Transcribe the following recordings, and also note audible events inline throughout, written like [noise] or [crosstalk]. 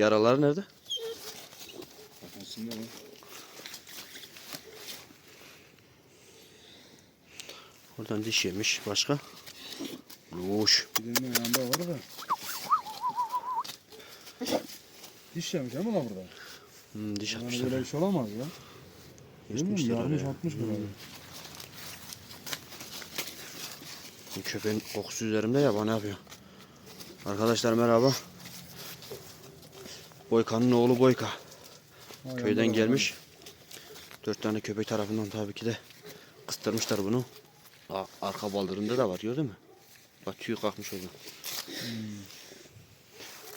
Yaralar nerede? Kafasında mı? Oradan diş yemiş. Başka? Yoş. Bir de yanında var da. Diş yemiş ama da burada. Hmm, diş Yani atmışlar. böyle bir şey olamaz ya. Yarmış oraya. atmış böyle. Bu Köpeğin kokusu üzerimde ya bana yapıyor. Arkadaşlar merhaba. Boyka'nın oğlu Boyka. Yanında Köyden var. gelmiş. Dört tane köpek tarafından tabii ki de kıstırmışlar bunu. Aa, arka baldırında da var gördün mü? Bak tüy kalkmış oradan.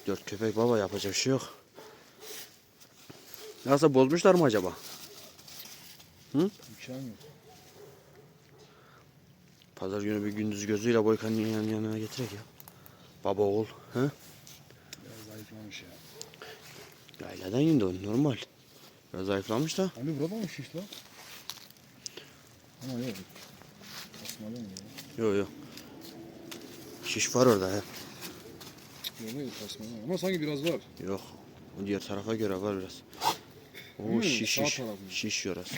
Dört köpek baba yapacak bir şey yok. Nasıl bozmuşlar mı acaba? İmkan yok. Pazar günü bir gündüz gözüyle Boyka'nın yan yana getirek ya. Baba oğul. He? Biraz zayıflamış ya. Yaylada indi o normal. Biraz zayıflamış da. Hani burada mı şiş lan? Ama yok. Asmalı mı ya? Yok yok. Şiş var orada ya. Yok tasmalı. Ama sanki biraz var. Yok. O diğer tarafa göre var biraz. O Hmm, şiş şiş. Şiş orası.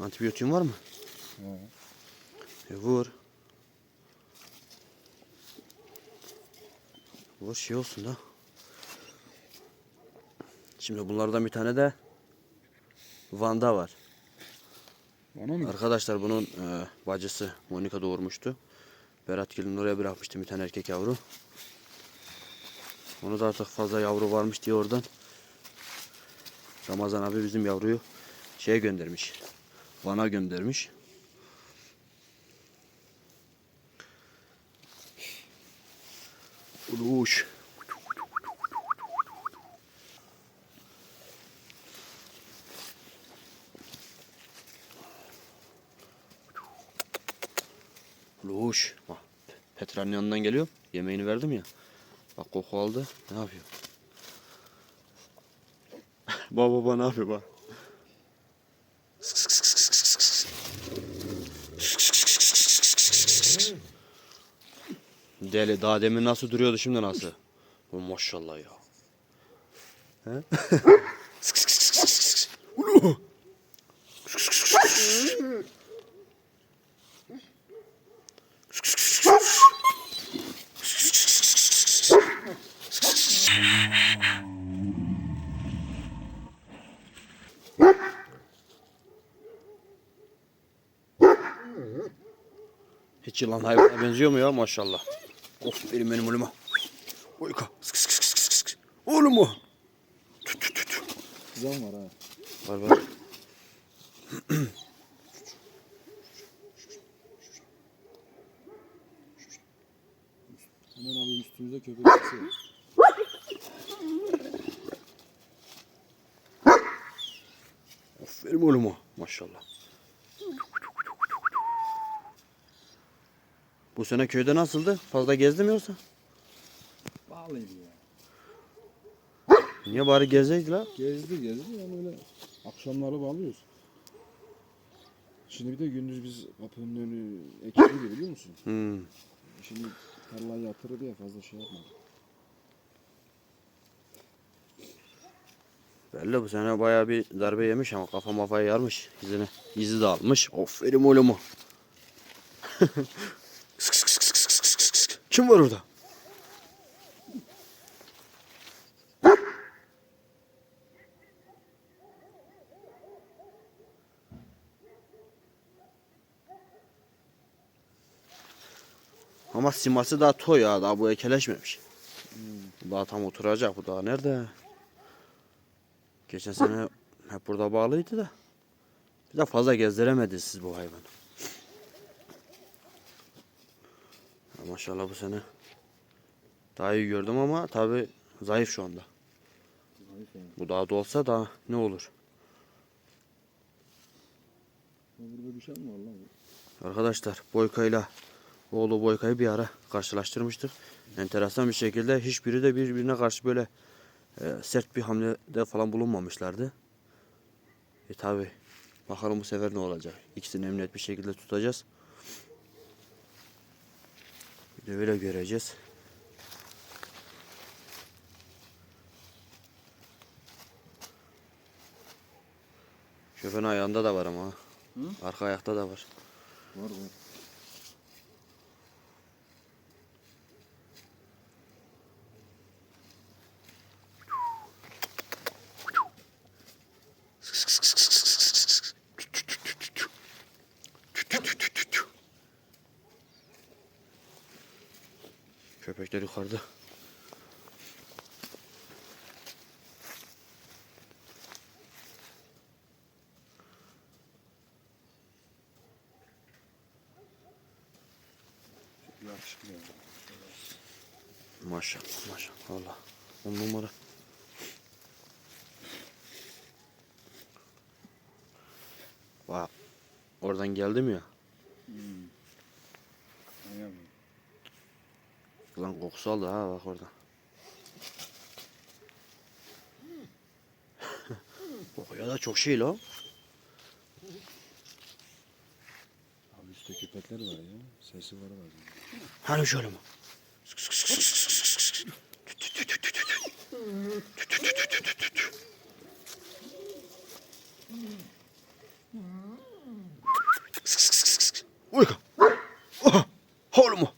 Antibiyotiğin var mı? Ha. E vur. Vur şey olsun da. Şimdi bunlardan bir tane de Van'da var. Bana mı? Arkadaşlar bunun e, bacısı Monika doğurmuştu. Berat Gül'ün oraya bırakmıştım bir tane erkek yavru. Onu da artık fazla yavru varmış diye oradan. Ramazan abi bizim yavruyu şeye göndermiş. Van'a göndermiş. Uluş. Uluş. Bak Petra'nın yanından geliyor. Yemeğini verdim ya. Bak koku aldı. Ne yapıyor? [laughs] baba baba ne yapıyor bak. Deli daha demin nasıl duruyordu şimdi nasıl? Oh, maşallah ya. He? [laughs] Ulu! Hiç yılan hayvana benziyor mu ya maşallah. Of benim benim oğluma. Oyka. Sık sık sık sık sık. Oğlum o. Tut tut tut. Kızan var ha. Var var. Hemen abi üstümüzde köpek sesi. Benim oğlum o. Maşallah. Bu sene köyde nasıldı? Fazla gezdi mi yoksa? Bağlıydı ya. Niye bari gezeydi la? Gezdi gezdi yani öyle akşamları bağlıyoruz. Şimdi bir de gündüz biz kapının önü ekiliydi biliyor musun? Hmm. Şimdi tarlayı yatırır diye fazla şey yapmadık. Belli bu sene bayağı bir darbe yemiş ama kafa mafayı yarmış. İzini, izi de almış. Of benim [laughs] oğlum o. Sık sık sık sık sık sık sık sık. Kim var orada? Ama siması daha toy ya daha bu ekeleşmemiş. Bu daha tam oturacak bu daha nerede? Geçen sene hep burada bağlıydı da. Bir de fazla gezdiremediniz siz bu hayvanı. Ya maşallah bu sene daha iyi gördüm ama tabi zayıf şu anda. Bu daha da olsa daha ne olur? Burada bir şey mi var lan? Arkadaşlar Boyka'yla oğlu Boyka'yı bir ara karşılaştırmıştık. Enteresan bir şekilde hiçbiri de birbirine karşı böyle e, sert bir hamlede falan bulunmamışlardı. E tabi bakalım bu sefer ne olacak. İkisini emniyet bir şekilde tutacağız. Bir de öyle göreceğiz. Köpeğin ayağında da var ama. Hı? Arka ayakta da var. Var var. Köpekler yukarıda. Maşallah maşallah. Allah. On numara. Bak. Oradan geldim ya. Hmm. Ayağım. Lan kokusu aldı ha bak oradan. Kokuya da çok şey lan. Abi üstte köpekler var ya. Sesi var bazen. Hani şöyle mi? Uyka. Oha. Oğlum mu?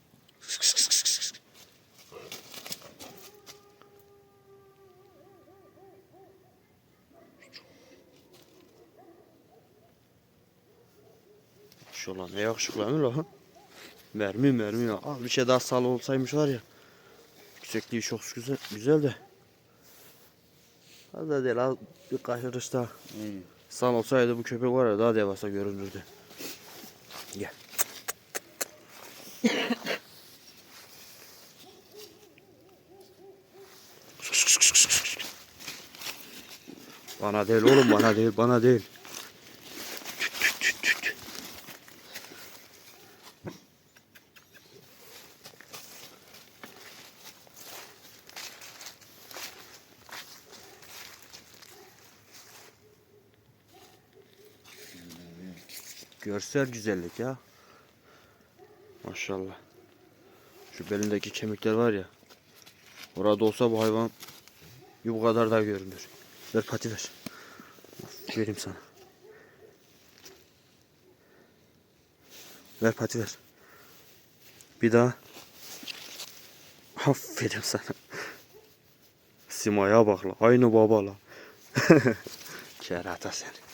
Şu lan ne yakışıklı mı lan? Mermi mermi ya. Az bir şey daha sağlı olsaymış var ya. Yüksekliği çok güzel, güzel de. Az da değil az bir kaçırış daha. Aynen. Sağ olsaydı bu köpek var ya daha devasa görünürdü. Gel. Bana değil oğlum bana değil bana değil. Görsel güzellik ya. Maşallah. Şu belindeki kemikler var ya. Orada olsa bu hayvan bir bu kadar daha görünür. Ver pati ver. Vereyim sana. Ver pati ver. Bir daha. Aferin sana. Simaya bak la. Aynı baba la. [laughs] Kerata seni.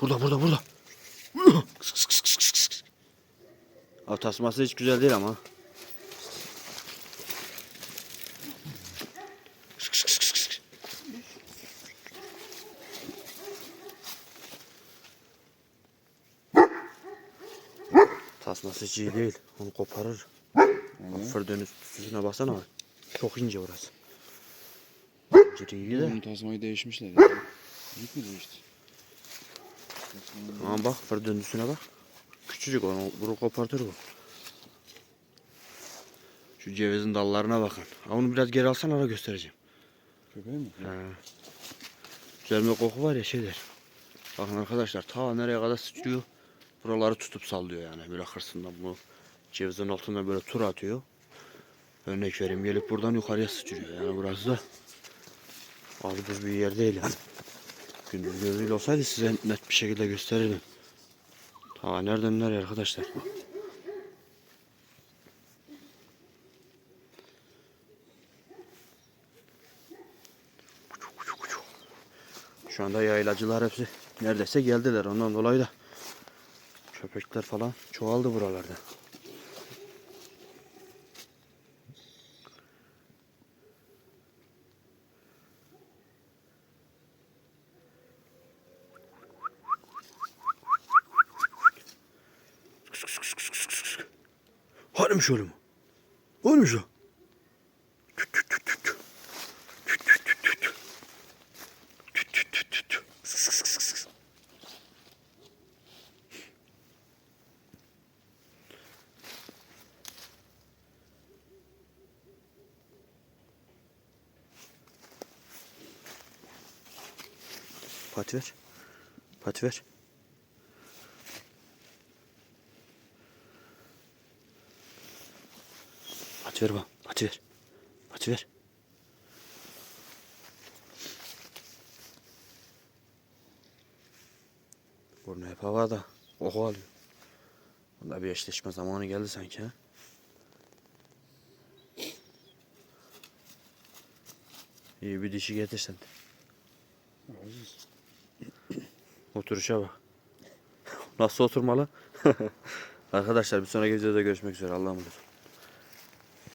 Burada burada burada. Av tasması hiç güzel değil ama. Tasması hiç iyi değil. Onu koparır. Aynen. Fırdönün üstüne baksana bak. Çok ince orası. İnce iyi de. Tasmayı değişmişler ya. Büyük mü değişti? Ama bak fırdönün üstüne bak. Küçücük onu bunu kopartır bu. Şu cevizin dallarına bakın. Ha, Onu biraz geri alsan ara göstereceğim. Köpeği mi? He. Üzerinde koku var ya şeyler. Bakın arkadaşlar ta nereye kadar sıçrıyor. Buraları tutup sallıyor yani böyle hırsından bu cevizin altından böyle tur atıyor. Örnek vereyim gelip buradan yukarıya sıçrıyor. Yani burası da az buz bir yer değil yani. Gündüz gözüyle olsaydı size net bir şekilde gösterirdim. Ta nereden nereye arkadaşlar. Şu anda yaylacılar hepsi neredeyse geldiler. Ondan dolayı da köpekler falan çoğaldı buralarda. Harmış oğlum. Olmuş o. Pati ver. Pati ver. Pati ver bana. Pati ver. Pati ver. Burnu hep havada. Oku alıyor. Valla bir eşleşme zamanı geldi sanki ha. İyi bir dişi getirsen. Oturuşa bak. Nasıl oturmalı? [laughs] Arkadaşlar bir sonraki videoda görüşmek üzere. Allah'a emanet.